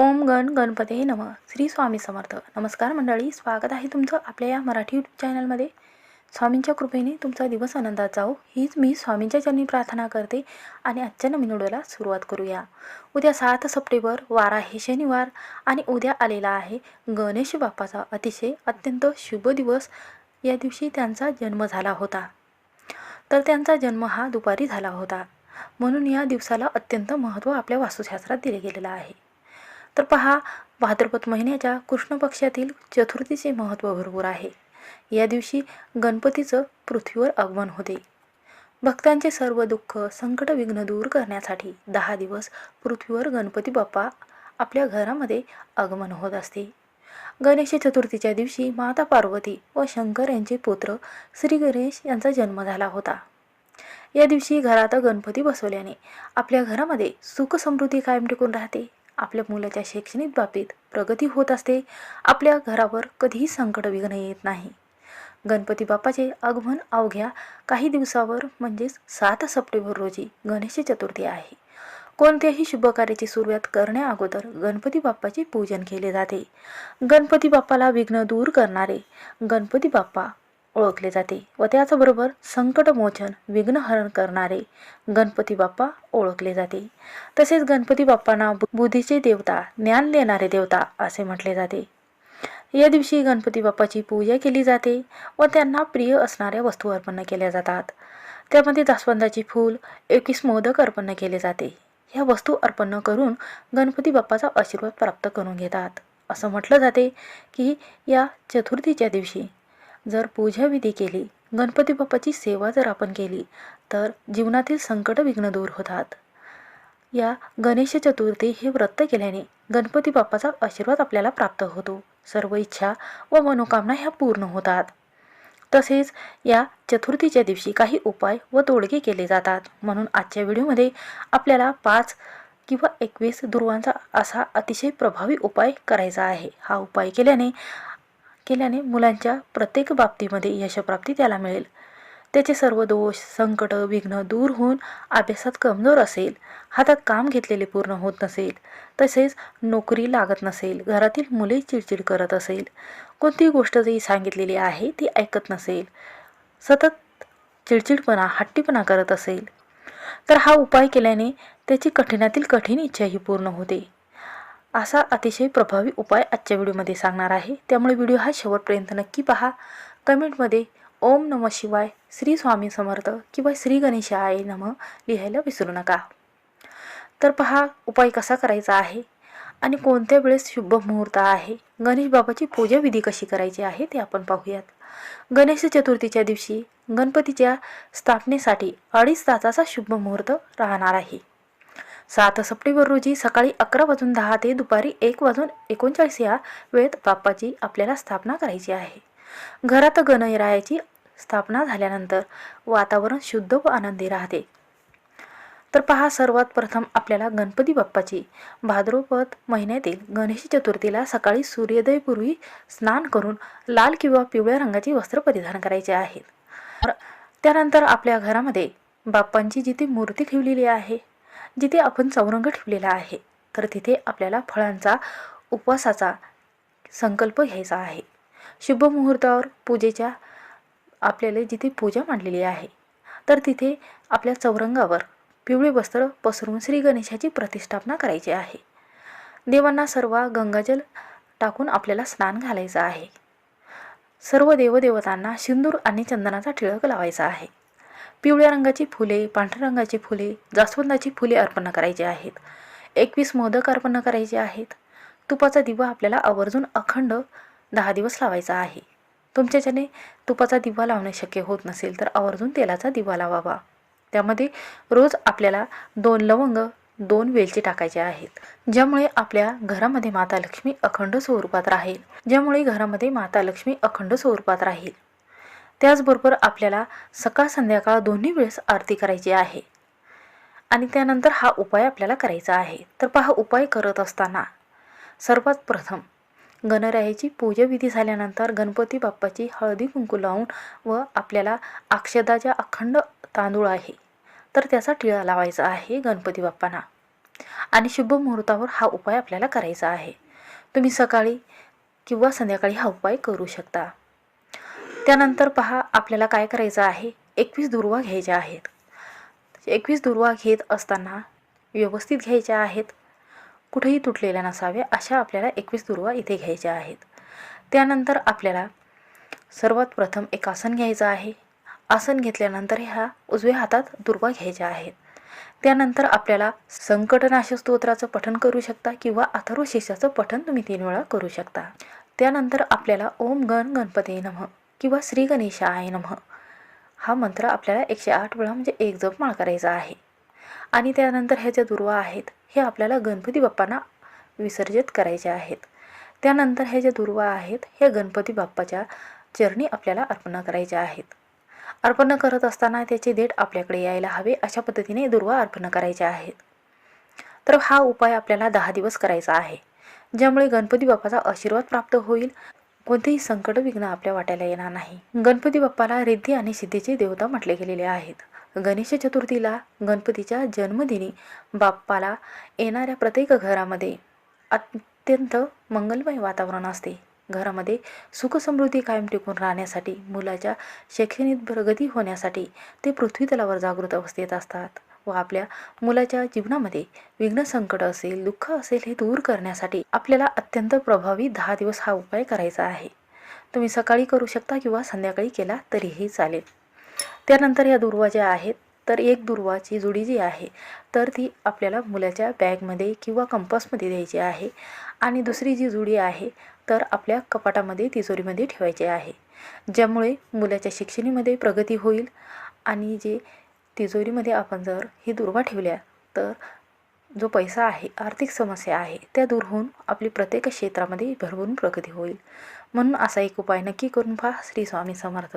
ओम गण गणपते नम. श्री स्वामी समर्थ. नमस्कार मंडळी स्वागत आहे तुमचं आपल्या या मराठी यूट्यूब चॅनलमध्ये स्वामींच्या कृपेने तुमचा दिवस आनंदात जाओ हो. हीच मी स्वामींच्या चरणी प्रार्थना करते आणि आजच्या नवीन व्हिडिओला सुरुवात करूया. उद्या सात सप्टेंबर वार आहे शनिवार आणि उद्या आलेला आहे गणेश बाप्पाचा अतिशय अत्यंत शुभ दिवस. या दिवशी त्यांचा जन्म झाला होता. तर त्यांचा जन्म हा दुपारी झाला होता. म्हणून या दिवसाला अत्यंत महत्त्व आपल्या वास्तुशास्त्रात दिले गेलेलं आहे. तर पहा भाद्रपद महिन्याच्या कृष्ण पक्षातील चतुर्थीचे महत्त्व भरपूर आहे. या दिवशी गणपतीचं पृथ्वीवर आगमन होते. भक्तांचे सर्व दुःख संकट विघ्न दूर करण्यासाठी दहा दिवस पृथ्वीवर गणपती बाप्पा आपल्या घरामध्ये आगमन होत असते. गणेश चतुर्थीच्या दिवशी माता पार्वती व शंकर यांचे पुत्र श्री गणेश यांचा जन्म झाला होता. या दिवशी घरात गणपती बसवल्याने आपल्या घरामध्ये सुख समृद्धी कायम टिकून राहते. आपल्या मुलाच्या शैक्षणिक बाबतीत प्रगती होत असते आपल्या घरावर कधीही संकट विघ्न येत नाही. गणपती बाप्पाचे आगमन अवघ्या काही दिवसावर म्हणजेच सात सप्टेंबर रोजी गणेश चतुर्थी आहे. कोणत्याही शुभकार्याची सुरुवात करण्याअगोदर गणपती बाप्पाचे पूजन केले जाते. गणपती बाप्पाला विघ्न दूर करणारे गणपती बाप्पा ओळखले जाते व त्याचबरोबर संकटमोचन विघ्नहरण करणारे गणपती बाप्पा ओळखले जाते. तसेच गणपती बाप्पांना बु- बुद्धीचे देवता ज्ञान देणारे देवता असे म्हटले जाते. या दिवशी गणपती बाप्पाची पूजा केली जाते व त्यांना प्रिय असणाऱ्या वस्तू अर्पण केल्या जातात. त्यामध्ये जास्वंदाची फूल एकवीस मोदक अर्पण केले जाते. ह्या वस्तू अर्पण करून गणपती बाप्पाचा आशीर्वाद प्राप्त करून घेतात. असं म्हटलं जाते की या चतुर्थीच्या दिवशी जर पूजाविधी केली गणपती बाप्पाची सेवा जर आपण केली तर जीवनातील संकट विघ्न दूर होतात. या गणेश चतुर्थी हे व्रत केल्याने गणपती बाप्पाचा आशीर्वाद आपल्याला प्राप्त होतो. सर्व इच्छा व मनोकामना ह्या पूर्ण होतात. तसेच या चतुर्थीच्या दिवशी काही उपाय व तोडगे केले जातात. म्हणून आजच्या व्हिडिओमध्ये आपल्याला पाच किंवा एकवीस दुर्वांचा असा अतिशय प्रभावी उपाय करायचा आहे. हा उपाय केल्याने केल्याने मुलांच्या प्रत्येक बाबतीमध्ये यशप्राप्ती त्याला मिळेल. त्याचे सर्व दोष संकट विघ्न दूर होऊन अभ्यासात कमजोर असेल हातात काम घेतलेले पूर्ण होत नसेल तसेच नोकरी लागत नसेल घरातील मुले चिडचिड करत असेल कोणतीही गोष्ट जी सांगितलेली आहे ती ऐकत नसेल सतत चिडचिडपणा हट्टीपणा करत असेल. तर हा उपाय केल्याने त्याची कठीणातील कठीण इच्छाही पूर्ण होते. असा अतिशय प्रभावी उपाय आजच्या व्हिडिओमध्ये सांगणार आहे. त्यामुळे व्हिडिओ हा शेवटपर्यंत नक्की पहा. कमेंटमध्ये ओम नम शिवाय श्री स्वामी समर्थ किंवा श्री गणेशाय नम लिहायला विसरू नका. तर पहा उपाय कसा करायचा आहे आणि कोणत्या वेळेस शुभ मुहूर्त आहे? गणेश बाबाची पूजाविधी कशी करायची आहे ते आपण पाहूयात. गणेश चतुर्थीच्या दिवशी गणपतीच्या स्थापनेसाठी अडीच तासाचा शुभ मुहूर्त राहणार आहे. सात सप्टेंबर रोजी सकाळी अकरा वाजून दहा ते दुपारी एक वाजून एकोणचाळीस या वेळेत बाप्पाची आपल्याला स्थापना करायची आहे. घरात गणरायाची स्थापना झाल्यानंतर वातावरण शुद्ध व आनंदी राहते. तर पहा सर्वात प्रथम आपल्याला गणपती बाप्पाची भाद्रपद महिन्यातील गणेश चतुर्थीला सकाळी सूर्योदयपूर्वी स्नान करून लाल किंवा पिवळ्या रंगाची वस्त्र परिधान करायचे आहेत त्यानंतर आपल्या घरामध्ये बाप्पांची जिथे मूर्ती ठेवलेली आहे जिथे आपण चौरंग ठेवलेला आहे तर तिथे आपल्याला फळांचा उपवासाचा संकल्प घ्यायचा आहे. शुभ मुहूर्तावर पूजेच्या आपल्याला जिथे पूजा मांडलेली आहे तर तिथे आपल्या चौरंगावर पिवळे वस्त्र पसरून श्री गणेशाची प्रतिष्ठापना करायची आहे. देवांना सर्व गंगाजल टाकून आपल्याला स्नान घालायचं आहे. सर्व देवदेवतांना सिंदूर आणि चंदनाचा टिळक लावायचा आहे. पिवळ्या रंगाची फुले पांढऱ्या रंगाची फुले जास्वंदाची फुले अर्पण करायची आहेत. एकवीस मोदक अर्पण करायचे आहेत. तुपाचा दिवा आपल्याला आवर्जून अखंड दहा दिवस लावायचा आहे. तुमच्याच्याने तुपाचा दिवा लावणे शक्य होत नसेल तर आवर्जून तेलाचा दिवा लावावा. त्यामध्ये रोज आपल्याला दोन लवंग दोन वेलची टाकायचे आहेत ज्यामुळे आपल्या घरामध्ये माता लक्ष्मी अखंड स्वरूपात राहील. ज्यामुळे घरामध्ये माता लक्ष्मी अखंड स्वरूपात राहील. त्याचबरोबर आपल्याला सकाळ संध्याकाळ दोन्ही वेळेस आरती करायची आहे. आणि त्यानंतर हा उपाय आपल्याला करायचा आहे. तर पहा उपाय करत असताना सर्वात प्रथम गणरायाची पूजाविधी झाल्यानंतर गणपती बाप्पाची हळदी कुंकू लावून व आपल्याला अक्षदाच्या अखंड तांदूळ आहे. तर त्याचा टिळा लावायचा आहे गणपती बाप्पांना. आणि शुभ मुहूर्तावर हा उपाय आपल्याला करायचा आहे. तुम्ही सकाळी किंवा संध्याकाळी हा उपाय करू शकता. त्यानंतर पहा आपल्याला काय करायचं आहे? एकवीस दुर्वा घ्यायच्या आहेत. एकवीस दुर्वा घेत असताना व्यवस्थित घ्यायच्या आहेत. कुठेही तुटलेल्या नसाव्या अशा आपल्याला एकवीस दुर्वा इथे घ्यायच्या आहेत. त्यानंतर आपल्याला सर्वात प्रथम एक आसन घ्यायचं आहे. आसन घेतल्यानंतर ह्या उजव्या हातात दुर्वा घ्यायच्या आहेत. त्यानंतर आपल्याला संकटनाश स्तोत्राचं पठण करू शकता किंवा अथर्वशीर्षाचं पठण तुम्ही तीन वेळा करू शकता. त्यानंतर आपल्याला ओम गण गणपती नमः. किंवा श्री गणेशाय नमः. हा मंत्र आपल्याला एकशे आठ वेळा म्हणजे एक जप माळ करायचा आहे. आणि त्यानंतर ह्या ज्या दुर्वा आहेत हे आपल्याला गणपती बाप्पांना विसर्जित करायचे आहेत. त्यानंतर ह्या ज्या दुर्वा आहेत ह्या गणपती बाप्पाच्या चरणी आपल्याला अर्पण करायच्या आहेत. अर्पण करत असताना त्याचे देठ आपल्याकडे यायला हवे अशा पद्धतीने दुर्वा अर्पण करायच्या आहेत. तर हा उपाय आपल्याला दहा दिवस करायचा आहे. ज्यामुळे गणपती बाप्पाचा आशीर्वाद प्राप्त होईल कोणतेही संकट विघ्न आपल्या वाट्याला येणार नाही. गणपती बाप्पाला रिद्धी आणि सिद्धीचे देवता म्हटले गेलेले आहेत. गणेश चतुर्थीला गणपतीच्या जन्मदिनी बाप्पाला येणाऱ्या प्रत्येक घरामध्ये अत्यंत मंगलमय वातावरण असते. घरामध्ये सुखसमृद्धी कायम टिकून राहण्यासाठी मुलाच्या शैक्षणिक प्रगती होण्यासाठी ते पृथ्वी तलावर जागृत अवस्थेत असतात. व आपल्या मुलाच्या जीवनामध्ये विघ्न संकट असेल दुःख असेल हे दूर करण्यासाठी आपल्याला अत्यंत प्रभावी दहा दिवस हा उपाय करायचा आहे. तुम्ही सकाळी करू शकता किंवा संध्याकाळी केला तरीही चालेल. त्यानंतर या दुर्वा ज्या आहेत तर एक दुर्वाची जुडी जी आहे तर ती आपल्याला मुलाच्या बॅगमध्ये किंवा कंपासमध्ये द्यायची आहे आणि दुसरी जी जुडी आहे तर आपल्या कपाटामध्ये तिजोरीमध्ये ठेवायची आहे ज्यामुळे मुलाच्या शिक्षणामध्ये प्रगती होईल आणि जे तिजोरीमध्ये आपण जर ही दुर्वा ठेवल्या तर जो पैसा आहे आर्थिक समस्या आहे त्या दूर होऊन आपली प्रत्येक क्षेत्रामध्ये भरभरून प्रगती होईल. म्हणून असा एक उपाय नक्की करून पहा श्री स्वामी समर्थ.